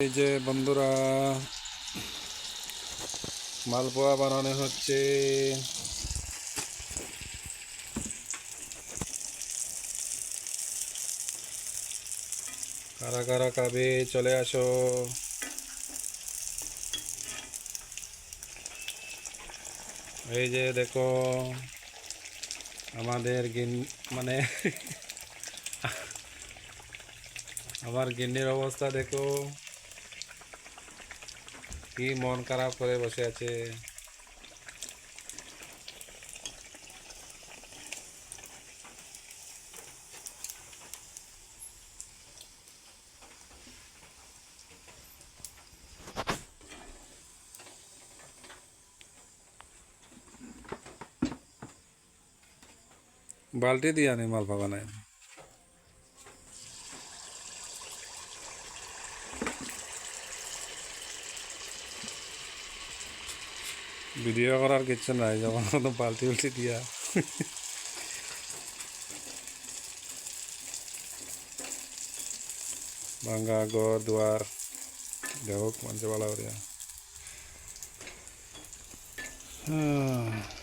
এই যে বন্ধুরা, মালপোয়া বানানো হচ্ছে। কারা কারা কাবে চলে আসো। এই যে দেখো, আমাদের গিন মানে আমার গিন্নির অবস্থা দেখো। কি মন খারাপ করে বসে আছে? বালতি দিয়ে আনি মালপা বানায় ভিডিও করার কিচ্ছু নাই যেমন কোনো পাল্টি উল্টি দিয়া ভাঙ্গা ঘর দুয়ার দেখ মানুষ ভালো করিয়া হ্যাঁ